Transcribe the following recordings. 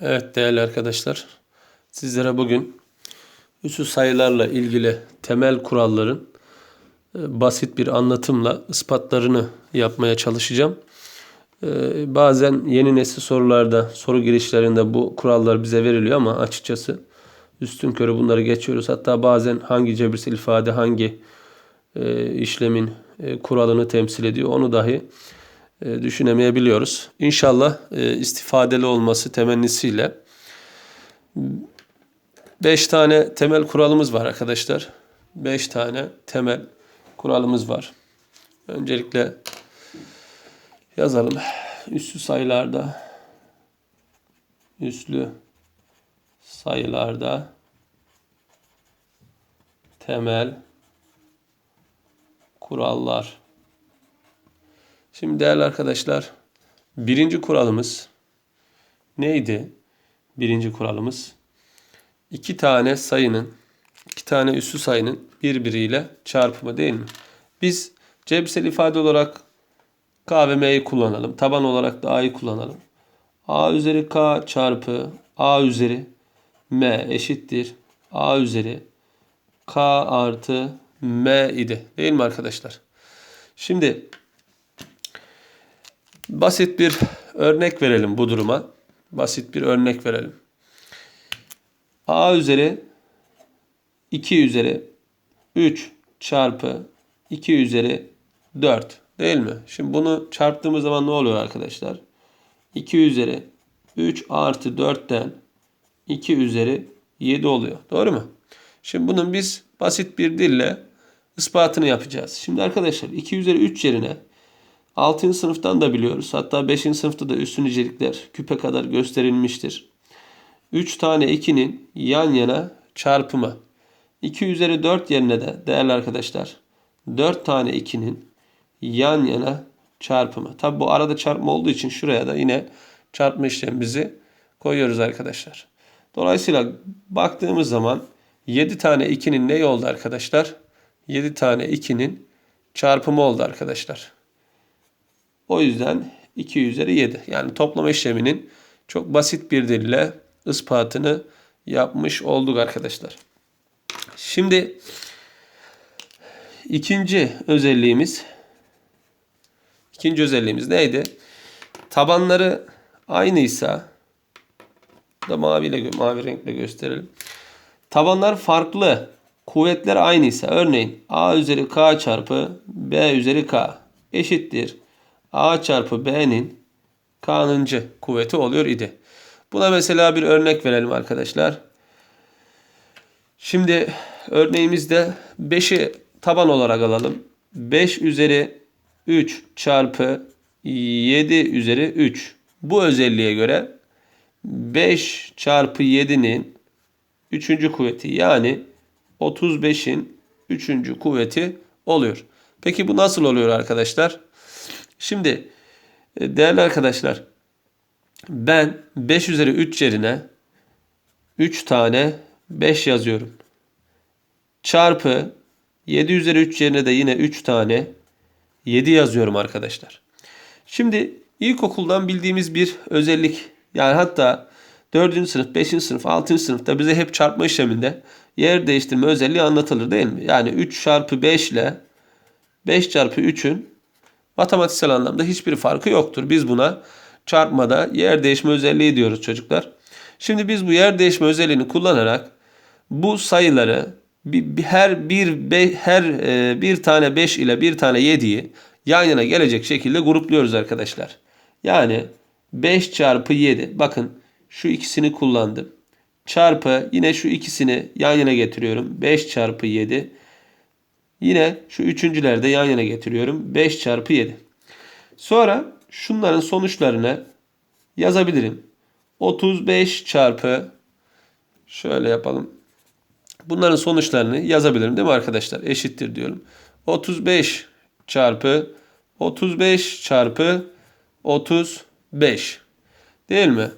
Evet değerli arkadaşlar, sizlere bugün üssü sayılarla ilgili temel kuralların e, basit bir anlatımla ispatlarını yapmaya çalışacağım. E, Bazen yeni nesil sorularda, soru girişlerinde bu kurallar bize veriliyor ama açıkçası üstün körü bunları geçiyoruz. Hatta bazen hangi cebirsel ifade hangi e, işlemin kuralını temsil ediyor onu dahi düşünemeyebiliyoruz. İnşallah e, istifadeli olması temennisiyle 5 tane temel kuralımız var arkadaşlar. 5 tane temel kuralımız var. Öncelikle yazalım. Üslü sayılarda üslü sayılarda temel kurallar. Şimdi değerli arkadaşlar, birinci kuralımız neydi? Birinci kuralımız iki tane sayının, iki tane üssü sayının birbiriyle çarpımı değil mi? Biz cebirsel ifade olarak K ve M'yi kullanalım. Taban olarak da A'yı kullanalım. A üzeri K çarpı A üzeri M eşittir. A üzeri K artı M idi. Değil mi arkadaşlar? Şimdi basit bir örnek verelim bu duruma. Basit bir örnek verelim. A üzeri 2 üzeri 3 çarpı 2 üzeri 4 değil mi? Şimdi bunu çarptığımız zaman ne oluyor arkadaşlar? 2 üzeri 3 artı 4'ten 2 üzeri 7 oluyor. Doğru mu? Şimdi bunun biz basit bir dille ispatını yapacağız. Şimdi arkadaşlar 2 üzeri 3 yerine 6. sınıftan da biliyoruz. Hatta 5. sınıfta da üstün nicelikler küpe kadar gösterilmiştir. 3 tane 2'nin yan yana çarpımı. 2 üzeri 4 yerine de değerli arkadaşlar 4 tane 2'nin yan yana çarpımı. Tabi bu arada çarpma olduğu için şuraya da yine çarpma işlemimizi koyuyoruz arkadaşlar. Dolayısıyla baktığımız zaman 7 tane 2'nin neyi oldu arkadaşlar? 7 tane 2'nin çarpımı oldu arkadaşlar. O yüzden 2 üzeri 7. Yani toplama işleminin çok basit bir dille ispatını yapmış olduk arkadaşlar. Şimdi ikinci özelliğimiz ikinci özelliğimiz neydi? Tabanları aynıysa da maviyle mavi renkle gösterelim. Tabanlar farklı, kuvvetler aynıysa örneğin A üzeri K çarpı B üzeri K eşittir. A çarpı B'nin K'nıncı kuvveti oluyor idi. Buna mesela bir örnek verelim arkadaşlar. Şimdi örneğimizde 5'i taban olarak alalım. 5 üzeri 3 çarpı 7 üzeri 3. Bu özelliğe göre 5 çarpı 7'nin 3. kuvveti yani 35'in 3. kuvveti oluyor. Peki bu nasıl oluyor arkadaşlar? Şimdi e, değerli arkadaşlar ben 5 üzeri 3 yerine 3 tane 5 yazıyorum. Çarpı 7 üzeri 3 yerine de yine 3 tane 7 yazıyorum arkadaşlar. Şimdi ilkokuldan bildiğimiz bir özellik yani hatta 4. sınıf, 5. sınıf, 6. sınıfta bize hep çarpma işleminde yer değiştirme özelliği anlatılır değil mi? Yani 3 çarpı 5 ile 5 çarpı 3'ün matematiksel anlamda hiçbir farkı yoktur. Biz buna çarpmada yer değişme özelliği diyoruz çocuklar. Şimdi biz bu yer değişme özelliğini kullanarak bu sayıları her bir her e, bir tane 5 ile bir tane 7'yi yan yana gelecek şekilde grupluyoruz arkadaşlar. Yani 5 çarpı 7 bakın şu ikisini kullandım. Çarpı yine şu ikisini yan yana getiriyorum. 5 çarpı 7. Yine şu üçüncüleri de yan yana getiriyorum. 5 çarpı 7. Sonra şunların sonuçlarını yazabilirim. 35 çarpı şöyle yapalım. Bunların sonuçlarını yazabilirim değil mi arkadaşlar? Eşittir diyorum. 35 çarpı 35 çarpı 35. Değil mi?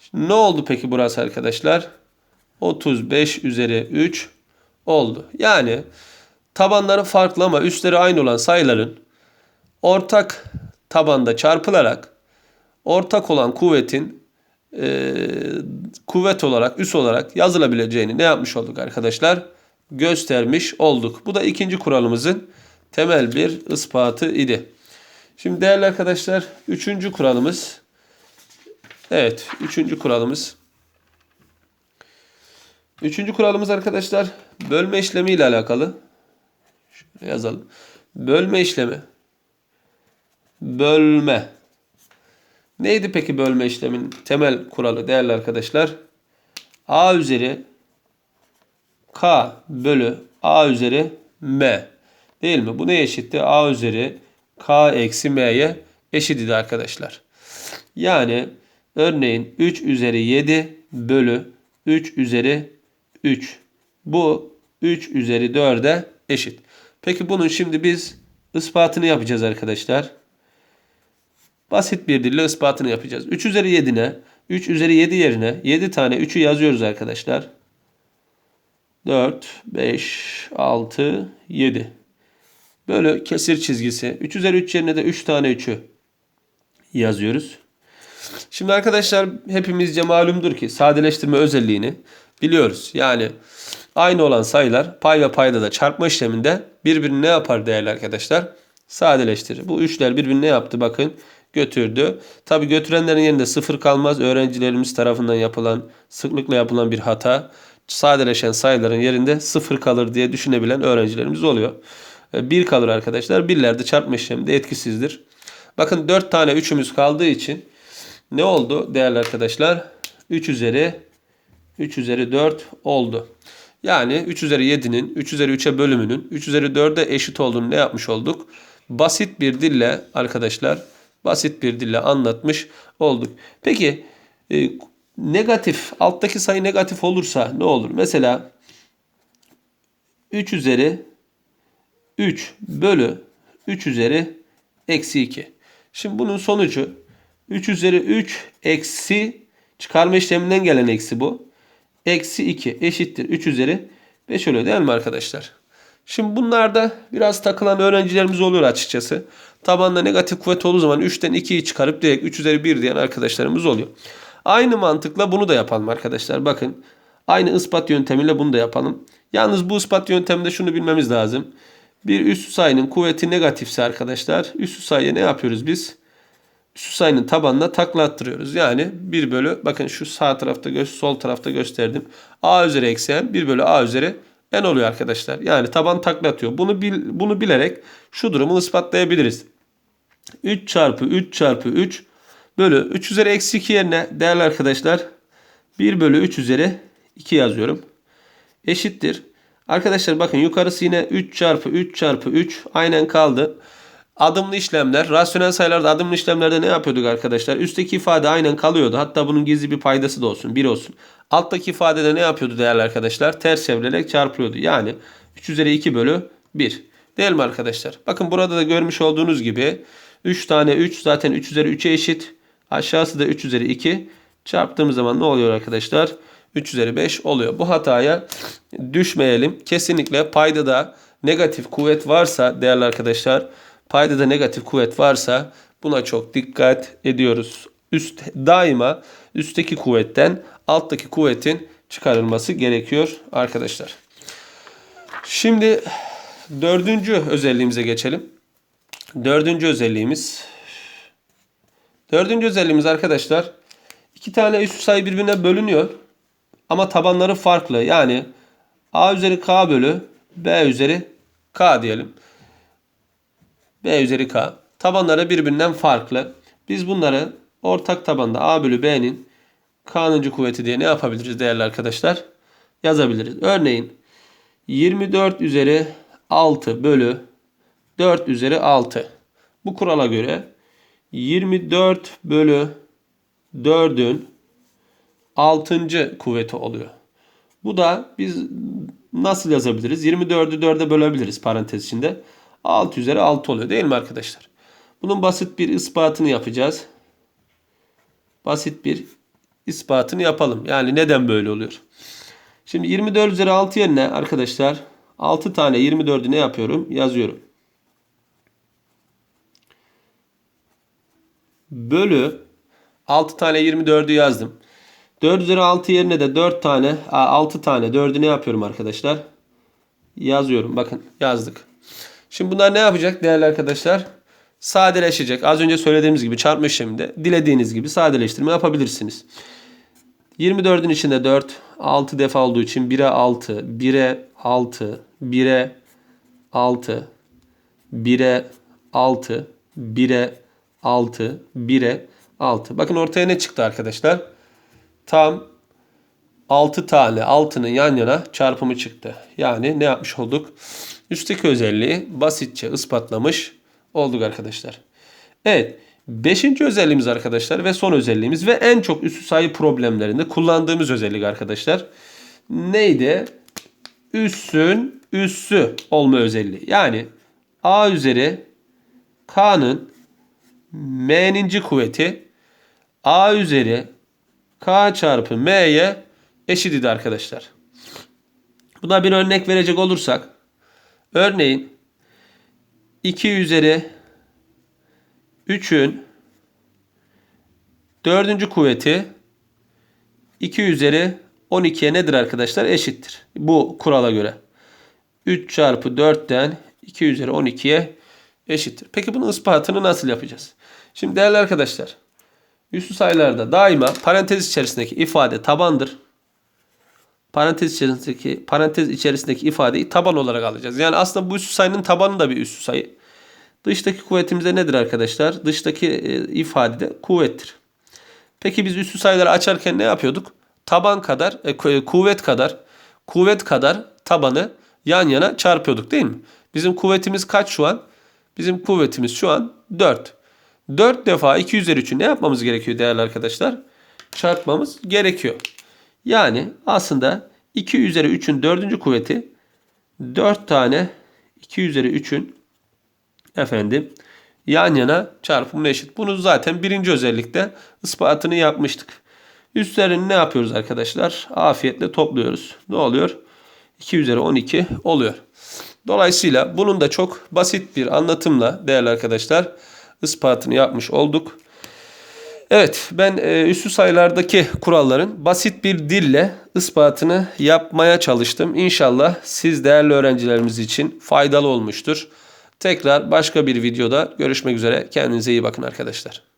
Şimdi ne oldu peki burası arkadaşlar? 35 üzeri 3 oldu. Yani tabanları farklı ama üstleri aynı olan sayıların ortak tabanda çarpılarak ortak olan kuvvetin e, kuvvet olarak, üs olarak yazılabileceğini ne yapmış olduk arkadaşlar? Göstermiş olduk. Bu da ikinci kuralımızın temel bir ispatı idi. Şimdi değerli arkadaşlar, üçüncü kuralımız. Evet, üçüncü kuralımız. Üçüncü kuralımız arkadaşlar, bölme işlemi ile alakalı. Şöyle yazalım. Bölme işlemi. Bölme. Neydi peki bölme işlemin temel kuralı değerli arkadaşlar? A üzeri K bölü A üzeri M. Değil mi? Bu neye eşitti? A üzeri K eksi M'ye eşit idi arkadaşlar. Yani örneğin 3 üzeri 7 bölü 3 üzeri 3. Bu 3 üzeri 4'e eşit. Peki bunun şimdi biz ispatını yapacağız arkadaşlar. Basit bir dille ispatını yapacağız. 3 üzeri 7 ne? 3 üzeri 7 yerine 7 tane 3'ü yazıyoruz arkadaşlar. 4, 5, 6, 7. Böyle kesir çizgisi. 3 üzeri 3 yerine de 3 tane 3'ü yazıyoruz. Şimdi arkadaşlar hepimizce malumdur ki sadeleştirme özelliğini biliyoruz. Yani aynı olan sayılar pay ve payda da çarpma işleminde birbirini ne yapar değerli arkadaşlar? Sadeleştirir. Bu üçler birbirini ne yaptı bakın götürdü. Tabi götürenlerin yerinde sıfır kalmaz. Öğrencilerimiz tarafından yapılan sıklıkla yapılan bir hata. Sadeleşen sayıların yerinde sıfır kalır diye düşünebilen öğrencilerimiz oluyor. E, bir kalır arkadaşlar. Birlerde çarpma işleminde etkisizdir. Bakın 4 tane 3'ümüz kaldığı için ne oldu değerli arkadaşlar? 3 üzeri 3 üzeri 4 oldu. Yani 3 üzeri 7'nin 3 üzeri 3'e bölümünün 3 üzeri 4'e eşit olduğunu ne yapmış olduk? Basit bir dille arkadaşlar basit bir dille anlatmış olduk. Peki e, negatif alttaki sayı negatif olursa ne olur? Mesela 3 üzeri 3 bölü 3 üzeri eksi 2. Şimdi bunun sonucu 3 üzeri 3 eksi çıkarma işleminden gelen eksi bu. Eksi 2 eşittir 3 üzeri 5 oluyor değil mi arkadaşlar? Şimdi bunlarda biraz takılan öğrencilerimiz oluyor açıkçası. Tabanda negatif kuvvet olduğu zaman 3'ten 2'yi çıkarıp direkt 3 üzeri 1 diyen arkadaşlarımız oluyor. Aynı mantıkla bunu da yapalım arkadaşlar. Bakın aynı ispat yöntemiyle bunu da yapalım. Yalnız bu ispat yönteminde şunu bilmemiz lazım. Bir üst sayının kuvveti negatifse arkadaşlar üst sayıya ne yapıyoruz biz? Üst sayının tabanına takla attırıyoruz. Yani 1 bölü bakın şu sağ tarafta sol tarafta gösterdim. A üzeri eksi n 1 bölü A üzeri n oluyor arkadaşlar. Yani taban takla atıyor. Bunu, bil, bunu bilerek şu durumu ispatlayabiliriz. 3 çarpı 3 çarpı 3 bölü 3 üzeri eksi 2 yerine değerli arkadaşlar 1 bölü 3 üzeri 2 yazıyorum. Eşittir. Arkadaşlar bakın yukarısı yine 3 çarpı 3 çarpı 3 aynen kaldı. Adımlı işlemler, rasyonel sayılarda adımlı işlemlerde ne yapıyorduk arkadaşlar? Üstteki ifade aynen kalıyordu. Hatta bunun gizli bir paydası da olsun, 1 olsun. Alttaki ifadede ne yapıyordu değerli arkadaşlar? Ters çevrilerek çarpılıyordu. Yani 3 üzeri 2 bölü 1. Değil mi arkadaşlar? Bakın burada da görmüş olduğunuz gibi 3 tane 3 zaten 3 üzeri 3'e eşit. Aşağısı da 3 üzeri 2. Çarptığımız zaman ne oluyor arkadaşlar? 3 üzeri 5 oluyor. Bu hataya düşmeyelim. Kesinlikle payda da negatif kuvvet varsa değerli arkadaşlar payda da negatif kuvvet varsa buna çok dikkat ediyoruz. Üst daima üstteki kuvvetten alttaki kuvvetin çıkarılması gerekiyor arkadaşlar. Şimdi dördüncü özelliğimize geçelim. Dördüncü özelliğimiz dördüncü özelliğimiz arkadaşlar iki tane üst sayı birbirine bölünüyor ama tabanları farklı. Yani a üzeri k bölü b üzeri k diyelim. B üzeri k. Tabanları birbirinden farklı. Biz bunları ortak tabanda a bölü b'nin k'nıncı kuvveti diye ne yapabiliriz değerli arkadaşlar? Yazabiliriz. Örneğin 24 üzeri 6 bölü 4 üzeri 6. Bu kurala göre 24 bölü 4'ün 6. kuvveti oluyor. Bu da biz nasıl yazabiliriz? 24'ü 4'e bölebiliriz parantez içinde. 6 üzeri 6 oluyor değil mi arkadaşlar? Bunun basit bir ispatını yapacağız. Basit bir ispatını yapalım. Yani neden böyle oluyor? Şimdi 24 üzeri 6 yerine arkadaşlar 6 tane 24'ü ne yapıyorum? Yazıyorum. Bölü 6 tane 24'ü yazdım. 4 üzeri 6 yerine de 4 tane, 6 tane 4'ü ne yapıyorum arkadaşlar? Yazıyorum. Bakın yazdık. Şimdi bunlar ne yapacak değerli arkadaşlar? Sadeleşecek. Az önce söylediğimiz gibi çarpma işleminde dilediğiniz gibi sadeleştirme yapabilirsiniz. 24'ün içinde 4, 6 defa olduğu için 1'e 6, 1'e 6, 1'e 6, 1'e 6, 1'e 6, 1'e 6. Bakın ortaya ne çıktı arkadaşlar? Tam 6 tane 6'nın yan yana çarpımı çıktı. Yani ne yapmış olduk? Üstteki özelliği basitçe ispatlamış olduk arkadaşlar. Evet. Beşinci özelliğimiz arkadaşlar ve son özelliğimiz ve en çok üssü sayı problemlerinde kullandığımız özellik arkadaşlar. Neydi? Üssün üssü olma özelliği. Yani A üzeri K'nın M'ninci kuvveti A üzeri K çarpı M'ye eşit idi arkadaşlar. Buna bir örnek verecek olursak örneğin 2 üzeri 3'ün dördüncü kuvveti 2 üzeri 12'ye nedir arkadaşlar? Eşittir. Bu kurala göre. 3 çarpı 4'ten 2 üzeri 12'ye eşittir. Peki bunun ispatını nasıl yapacağız? Şimdi değerli arkadaşlar üslü sayılarda daima parantez içerisindeki ifade tabandır. Parantez içerisindeki parantez içerisindeki ifadeyi taban olarak alacağız. Yani aslında bu üslü sayının tabanı da bir üslü sayı. Dıştaki kuvvetimiz de nedir arkadaşlar? Dıştaki e, ifade de kuvvettir. Peki biz üslü sayıları açarken ne yapıyorduk? Taban kadar, e, kuvvet kadar, kuvvet kadar tabanı yan yana çarpıyorduk değil mi? Bizim kuvvetimiz kaç şu an? Bizim kuvvetimiz şu an 4. 4 defa 2 üzeri 3'ü ne yapmamız gerekiyor değerli arkadaşlar? Çarpmamız gerekiyor. Yani aslında 2 üzeri 3'ün 4. kuvveti 4 tane 2 üzeri 3'ün efendim yan yana çarpımına eşit. Bunu zaten birinci özellikte ispatını yapmıştık. Üstlerini ne yapıyoruz arkadaşlar? Afiyetle topluyoruz. Ne oluyor? 2 üzeri 12 oluyor. Dolayısıyla bunun da çok basit bir anlatımla değerli arkadaşlar ispatını yapmış olduk. Evet ben e, üssü sayılardaki kuralların basit bir dille ispatını yapmaya çalıştım. İnşallah siz değerli öğrencilerimiz için faydalı olmuştur. Tekrar başka bir videoda görüşmek üzere. Kendinize iyi bakın arkadaşlar.